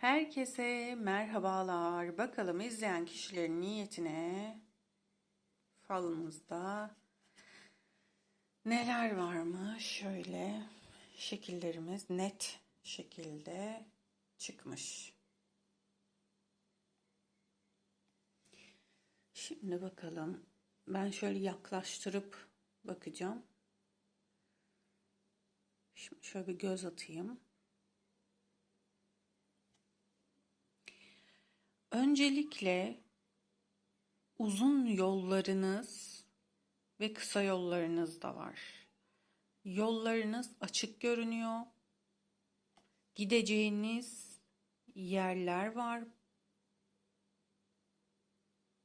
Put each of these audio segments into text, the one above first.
Herkese merhabalar. Bakalım izleyen kişilerin niyetine falımızda neler varmış? Şöyle şekillerimiz net şekilde çıkmış. Şimdi bakalım. Ben şöyle yaklaştırıp bakacağım. Şimdi şöyle bir göz atayım. Öncelikle uzun yollarınız ve kısa yollarınız da var. Yollarınız açık görünüyor. Gideceğiniz yerler var.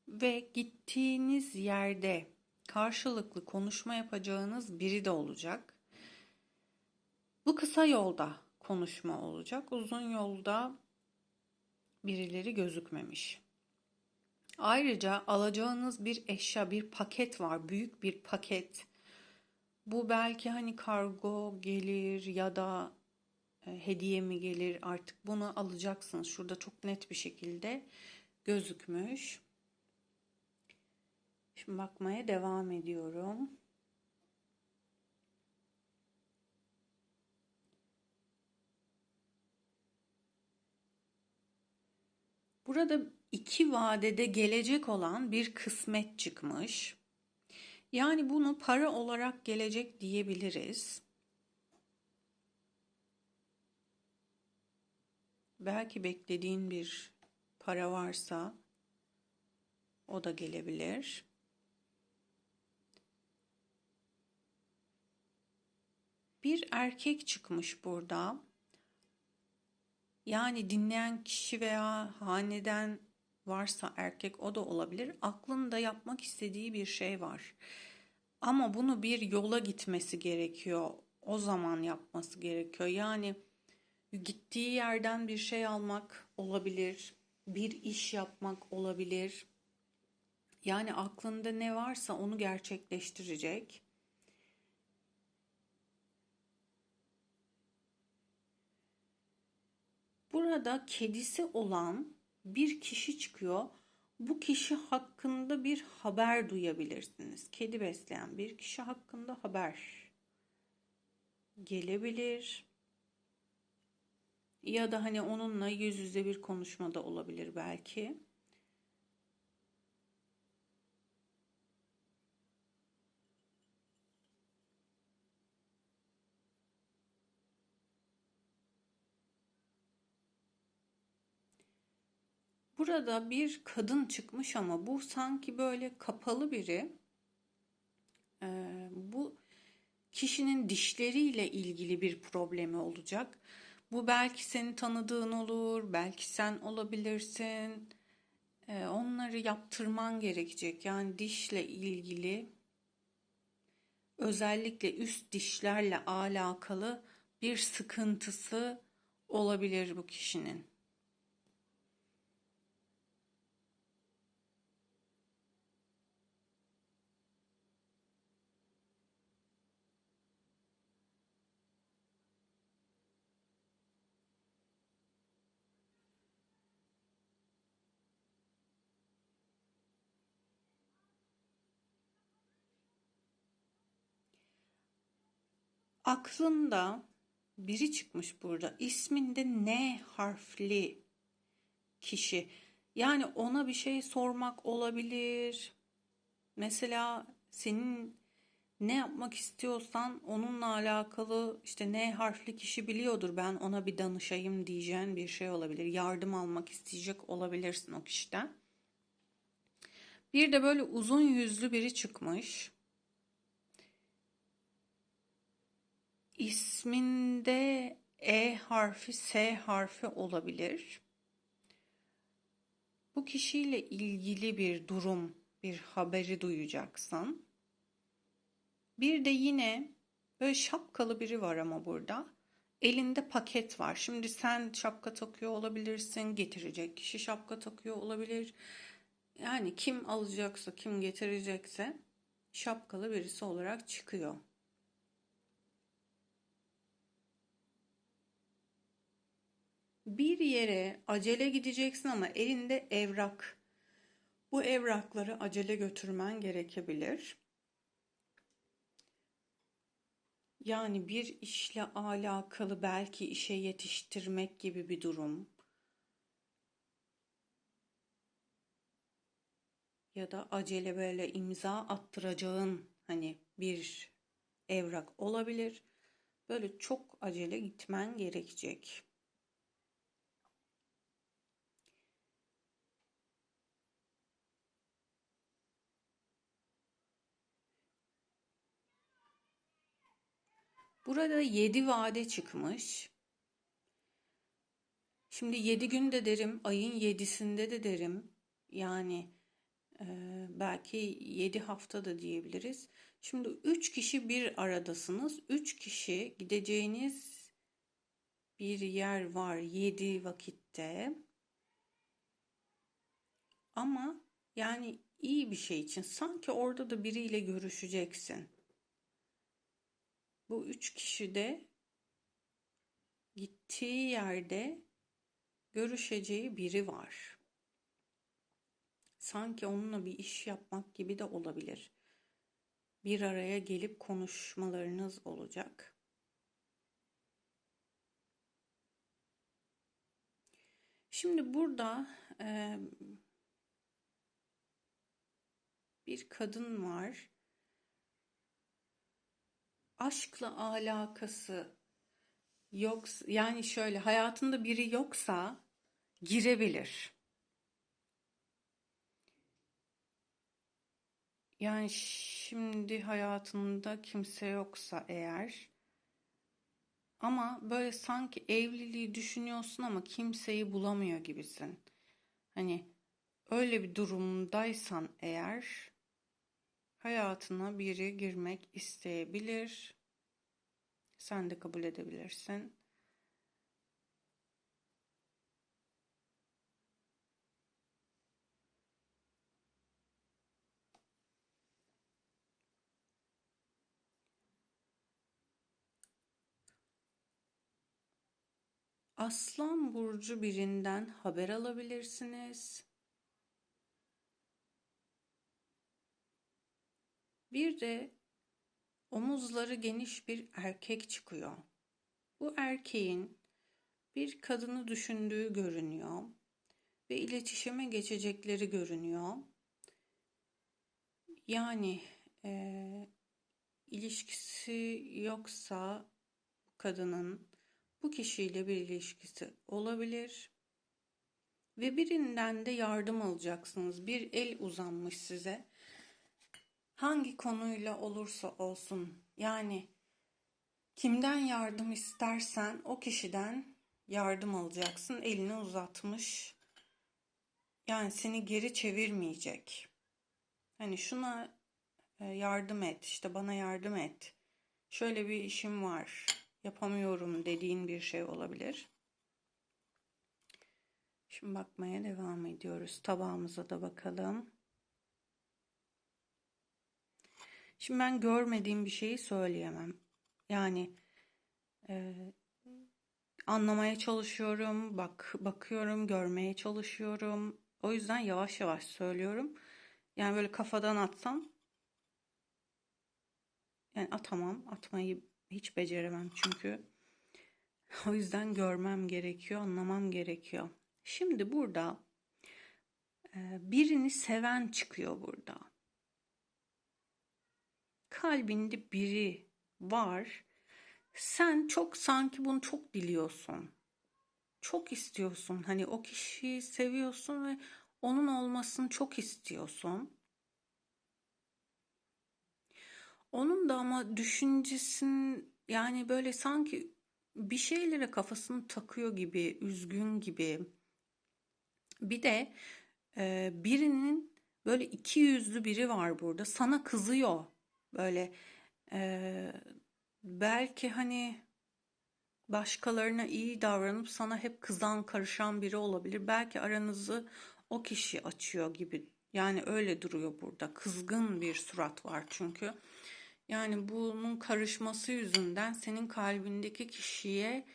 Ve gittiğiniz yerde karşılıklı konuşma yapacağınız biri de olacak. Bu kısa yolda konuşma olacak. Uzun yolda birileri gözükmemiş. Ayrıca alacağınız bir eşya, bir paket var. Büyük bir paket. Bu belki hani kargo gelir ya da e, hediye mi gelir artık bunu alacaksınız. Şurada çok net bir şekilde gözükmüş. Şimdi bakmaya devam ediyorum. Burada iki vadede gelecek olan bir kısmet çıkmış. Yani bunu para olarak gelecek diyebiliriz. Belki beklediğin bir para varsa o da gelebilir. Bir erkek çıkmış burada. Yani dinleyen kişi veya haneden varsa erkek o da olabilir. Aklında yapmak istediği bir şey var. Ama bunu bir yola gitmesi gerekiyor. O zaman yapması gerekiyor. Yani gittiği yerden bir şey almak olabilir. Bir iş yapmak olabilir. Yani aklında ne varsa onu gerçekleştirecek. Burada kedisi olan bir kişi çıkıyor. Bu kişi hakkında bir haber duyabilirsiniz. Kedi besleyen bir kişi hakkında haber gelebilir. Ya da hani onunla yüz yüze bir konuşmada olabilir belki. Burada bir kadın çıkmış ama bu sanki böyle kapalı biri. Ee, bu kişinin dişleriyle ilgili bir problemi olacak. Bu belki seni tanıdığın olur, belki sen olabilirsin. Ee, onları yaptırman gerekecek. Yani dişle ilgili özellikle üst dişlerle alakalı bir sıkıntısı olabilir bu kişinin. Aklında biri çıkmış burada. İsminde N harfli kişi. Yani ona bir şey sormak olabilir. Mesela senin ne yapmak istiyorsan onunla alakalı işte N harfli kişi biliyordur. Ben ona bir danışayım diyeceğin bir şey olabilir. Yardım almak isteyecek olabilirsin o kişiden. Bir de böyle uzun yüzlü biri çıkmış. İsminde E harfi, S harfi olabilir. Bu kişiyle ilgili bir durum, bir haberi duyacaksın. Bir de yine böyle şapkalı biri var ama burada. Elinde paket var. Şimdi sen şapka takıyor olabilirsin. Getirecek kişi şapka takıyor olabilir. Yani kim alacaksa, kim getirecekse şapkalı birisi olarak çıkıyor. Bir yere acele gideceksin ama elinde evrak. Bu evrakları acele götürmen gerekebilir. Yani bir işle alakalı belki işe yetiştirmek gibi bir durum. Ya da acele böyle imza attıracağın hani bir evrak olabilir. Böyle çok acele gitmen gerekecek. Burada 7 vade çıkmış. Şimdi 7 gün de derim, ayın 7'sinde de derim. Yani e, belki 7 hafta da diyebiliriz. Şimdi 3 kişi bir aradasınız. 3 kişi gideceğiniz bir yer var 7 vakitte. Ama yani iyi bir şey için sanki orada da biriyle görüşeceksin. Bu üç kişi de gittiği yerde görüşeceği biri var. Sanki onunla bir iş yapmak gibi de olabilir. Bir araya gelip konuşmalarınız olacak. Şimdi burada e, bir kadın var aşkla alakası yok yani şöyle hayatında biri yoksa girebilir. Yani şimdi hayatında kimse yoksa eğer ama böyle sanki evliliği düşünüyorsun ama kimseyi bulamıyor gibisin. Hani öyle bir durumdaysan eğer hayatına biri girmek isteyebilir. Sen de kabul edebilirsin. Aslan burcu birinden haber alabilirsiniz. Bir de omuzları geniş bir erkek çıkıyor. Bu erkeğin bir kadını düşündüğü görünüyor ve iletişime geçecekleri görünüyor. Yani e, ilişkisi yoksa bu kadının bu kişiyle bir ilişkisi olabilir ve birinden de yardım alacaksınız. Bir el uzanmış size hangi konuyla olursa olsun yani kimden yardım istersen o kişiden yardım alacaksın. Elini uzatmış. Yani seni geri çevirmeyecek. Hani şuna e, yardım et, işte bana yardım et. Şöyle bir işim var, yapamıyorum dediğin bir şey olabilir. Şimdi bakmaya devam ediyoruz. Tabağımıza da bakalım. Şimdi ben görmediğim bir şeyi söyleyemem. Yani e, anlamaya çalışıyorum, bak bakıyorum, görmeye çalışıyorum. O yüzden yavaş yavaş söylüyorum. Yani böyle kafadan atsam yani atamam. Atmayı hiç beceremem çünkü. O yüzden görmem gerekiyor, anlamam gerekiyor. Şimdi burada e, birini seven çıkıyor burada kalbinde biri var. Sen çok sanki bunu çok diliyorsun. Çok istiyorsun. Hani o kişiyi seviyorsun ve onun olmasını çok istiyorsun. Onun da ama düşüncesin yani böyle sanki bir şeylere kafasını takıyor gibi, üzgün gibi. Bir de e, birinin böyle iki yüzlü biri var burada. Sana kızıyor. Böyle e, belki hani başkalarına iyi davranıp sana hep kızan, karışan biri olabilir. Belki aranızı o kişi açıyor gibi. Yani öyle duruyor burada. Kızgın bir surat var çünkü. Yani bunun karışması yüzünden senin kalbindeki kişiye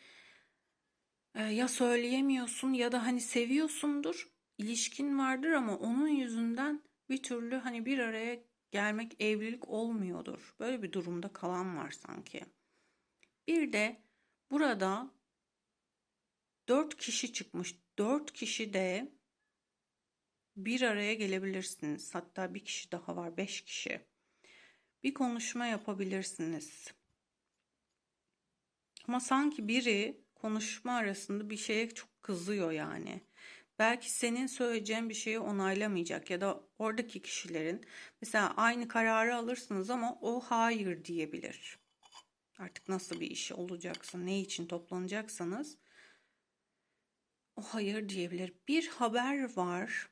e, ya söyleyemiyorsun ya da hani seviyorsundur, ilişkin vardır ama onun yüzünden bir türlü hani bir araya gelmek evlilik olmuyordur. Böyle bir durumda kalan var sanki. Bir de burada dört kişi çıkmış. Dört kişi de bir araya gelebilirsiniz. Hatta bir kişi daha var, beş kişi. Bir konuşma yapabilirsiniz. Ama sanki biri konuşma arasında bir şeye çok kızıyor yani. Belki senin söyleyeceğin bir şeyi onaylamayacak ya da oradaki kişilerin mesela aynı kararı alırsınız ama o hayır diyebilir. Artık nasıl bir iş olacaksa, ne için toplanacaksanız o hayır diyebilir. Bir haber var.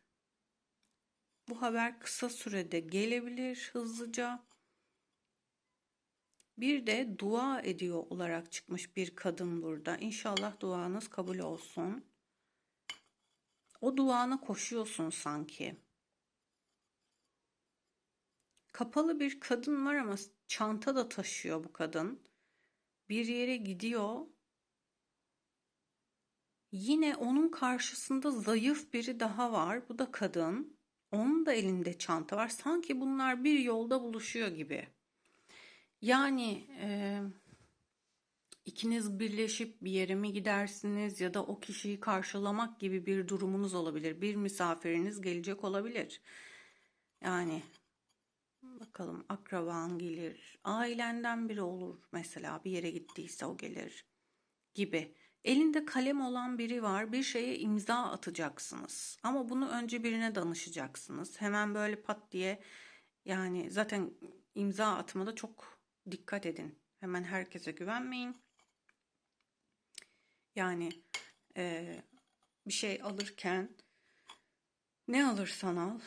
Bu haber kısa sürede gelebilir hızlıca. Bir de dua ediyor olarak çıkmış bir kadın burada. İnşallah duanız kabul olsun. O duana koşuyorsun sanki. Kapalı bir kadın var ama çanta da taşıyor bu kadın. Bir yere gidiyor. Yine onun karşısında zayıf biri daha var. Bu da kadın. Onun da elinde çanta var. Sanki bunlar bir yolda buluşuyor gibi. Yani e, ikiniz birleşip bir yere mi gidersiniz ya da o kişiyi karşılamak gibi bir durumunuz olabilir. Bir misafiriniz gelecek olabilir. Yani bakalım akraban gelir, ailenden biri olur mesela bir yere gittiyse o gelir gibi. Elinde kalem olan biri var. Bir şeye imza atacaksınız. Ama bunu önce birine danışacaksınız. Hemen böyle pat diye yani zaten imza atmada çok dikkat edin. Hemen herkese güvenmeyin. Yani e, bir şey alırken ne alırsan al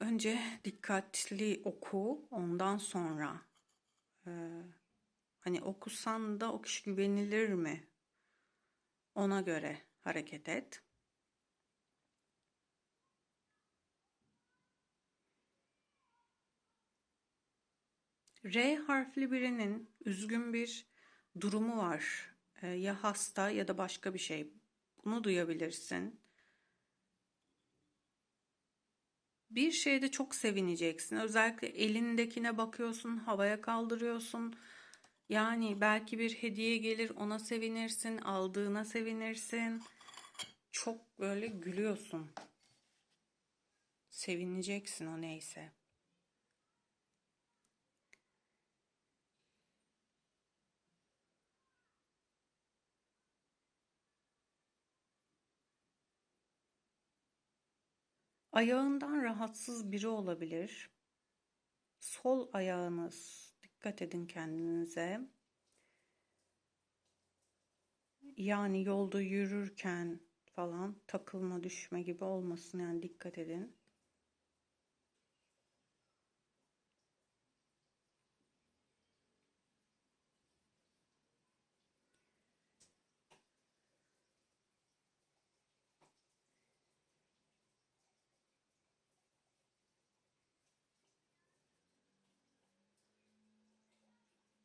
önce dikkatli oku ondan sonra e, hani okusan da o kişi güvenilir mi ona göre hareket et. R harfli birinin üzgün bir durumu var. Ee, ya hasta ya da başka bir şey. Bunu duyabilirsin. Bir şeyde çok sevineceksin. Özellikle elindekine bakıyorsun, havaya kaldırıyorsun. Yani belki bir hediye gelir ona sevinirsin, aldığına sevinirsin. Çok böyle gülüyorsun. Sevineceksin o neyse. Ayağından rahatsız biri olabilir. Sol ayağınız Dikkat edin kendinize. Yani yolda yürürken falan takılma düşme gibi olmasın yani dikkat edin.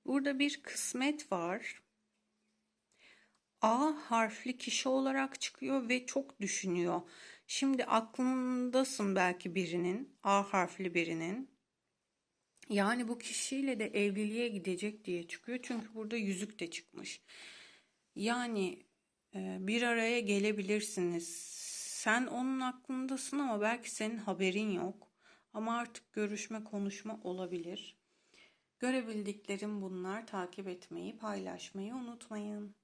Burada bir kısmet var. A harfli kişi olarak çıkıyor ve çok düşünüyor. Şimdi aklındasın belki birinin, A harfli birinin. Yani bu kişiyle de evliliğe gidecek diye çıkıyor. Çünkü burada yüzük de çıkmış. Yani e, bir araya gelebilirsiniz. Sen onun aklındasın ama belki senin haberin yok. Ama artık görüşme, konuşma olabilir. Görebildiklerim bunlar. Takip etmeyi, paylaşmayı unutmayın.